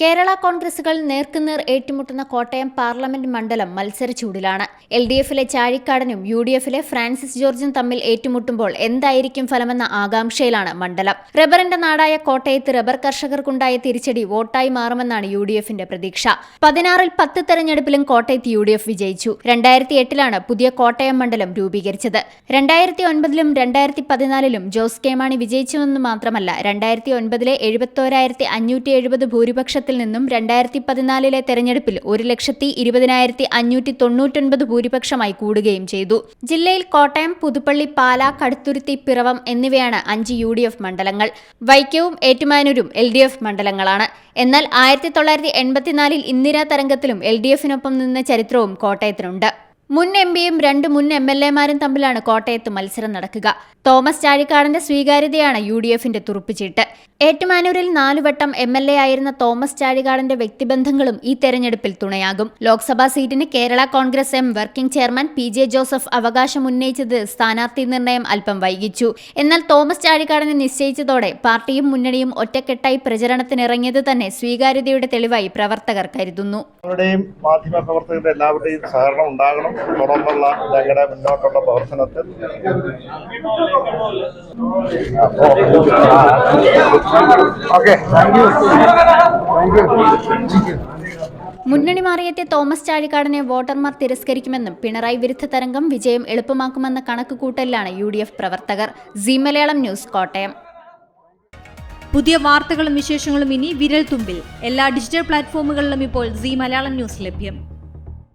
കേരള കോൺഗ്രസുകൾ നേർക്കുനേർ ഏറ്റുമുട്ടുന്ന കോട്ടയം പാർലമെന്റ് മണ്ഡലം മത്സരച്ചൂടിലാണ്. L D എഫിലെ ചാഴിക്കാടനും യു ഡി എഫിലെ ഫ്രാൻസിസ് ജോർജും തമ്മിൽ ഏറ്റുമുട്ടുമ്പോൾ എന്തായിരിക്കും ഫലമെന്ന ആകാംക്ഷയിലാണ് മണ്ഡലം. റബ്ബറിന്റെ നാടായ കോട്ടയത്ത് റബ്ബർ കർഷകർക്കുണ്ടായ തിരിച്ചടി വോട്ടായി മാറുമെന്നാണ് യു ഡി എഫിന്റെ പ്രതീക്ഷ. പതിനാറിൽ പത്ത് തെരഞ്ഞെടുപ്പിലും കോട്ടയത്ത് യു ഡി എഫ് വിജയിച്ചു. രണ്ടായിരത്തി എട്ടിലാണ് പുതിയ കോട്ടയം മണ്ഡലം രൂപീകരിച്ചത്. രണ്ടായിരത്തി ഒൻപതിലും രണ്ടായിരത്തി പതിനാലിലും ജോസ് കെ മാണി വിജയിച്ചുവെന്ന് മാത്രമല്ല രണ്ടായിരത്തി ഒൻപതിലെ എഴുപത്തോരായിരത്തി അഞ്ഞൂറ്റി എഴുപത് ഭൂരിപക്ഷത്തിൽ നിന്നും രണ്ടായിരത്തി പതിനാലിലെ തെരഞ്ഞെടുപ്പിൽ ഒരു ലക്ഷത്തി ഇരുപതിനായിരത്തി അഞ്ഞൂറ്റി തൊണ്ണൂറ്റൊൻപത് ഭൂരിപക്ഷമായി കൂടുകയും ചെയ്തു. ജില്ലയിൽ കോട്ടയം പുതുപ്പള്ളി പാല കടുത്തുരുത്തി പിറവം എന്നിവയാണ് അഞ്ച് യു ഡി എഫ് മണ്ഡലങ്ങൾ. വൈക്കവും ഏറ്റുമാനൂരും എൽ ഡി എഫ് മണ്ഡലങ്ങളാണ്. എന്നാൽ ആയിരത്തി തൊള്ളായിരത്തി എൺപത്തിനാലിൽ ഇന്ദിരാ തരംഗത്തിലും എൽ ഡി എഫിനൊപ്പം നിന്ന ചരിത്രവും കോട്ടയത്തിനുണ്ട്. മുൻ എം പിയും രണ്ട് മുൻ എം എൽ എമാരും തമ്മിലാണ് കോട്ടയത്ത് മത്സരം നടക്കുക. തോമസ് ചാഴിക്കാടന്റെ സ്വീകാര്യതയാണ് യു ഡി എഫിന്റെ തുറുപ്പുചീട്ട്. ഏറ്റുമാനൂരിൽ നാലുവട്ടം എം എൽ എ ആയിരുന്ന തോമസ് ചാഴികാടന്റെ വ്യക്തിബന്ധങ്ങളും ഈ തെരഞ്ഞെടുപ്പിൽ തുണയാകും. ലോക്സഭാ സീറ്റിന് Kerala Congress M working chairman P J Joseph അവകാശം ഉന്നയിച്ചത് സ്ഥാനാർത്ഥി നിർണയം അല്പം വൈകിച്ചു. എന്നാൽ തോമസ് ചാഴികാടനെ നിശ്ചയിച്ചതോടെ പാർട്ടിയും മുന്നണിയും ഒറ്റക്കെട്ടായി പ്രചരണത്തിനിറങ്ങിയത് തന്നെ സ്വീകാര്യതയുടെ തെളിവായി പ്രവർത്തകർ കരുതുന്നു. മാധ്യമ പ്രവർത്തകരുടെ എല്ലാവരുടെയും സഹകരണം ഉണ്ടാകണം. തുടർന്നുള്ള ഞങ്ങളുടെ മുന്നോട്ടുള്ള പ്രവർത്തനത്തിൽ. Okay. Thank you thank you മുന്നണി മാറിയെത്തിയ തോമസ് ചാഴിക്കാടനെ വോട്ടർമാർ തിരസ്കരിക്കുമെന്നും പിണറായി വിരുദ്ധ തരംഗം വിജയം എളുപ്പമാക്കുമെന്ന കണക്കുകൂട്ടലിലാണ് യു ഡി എഫ് പ്രവർത്തകർ. സി മലയാളം ന്യൂസ് കോട്ടയം. പുതിയ വാർത്തകളും വിശേഷങ്ങളും ഇനി വിരൽ തുമ്പിൽ എല്ലാ ഡിജിറ്റൽ പ്ലാറ്റ്ഫോമുകളിലും ഇപ്പോൾ സി മലയാളം ന്യൂസ് ലഭ്യം.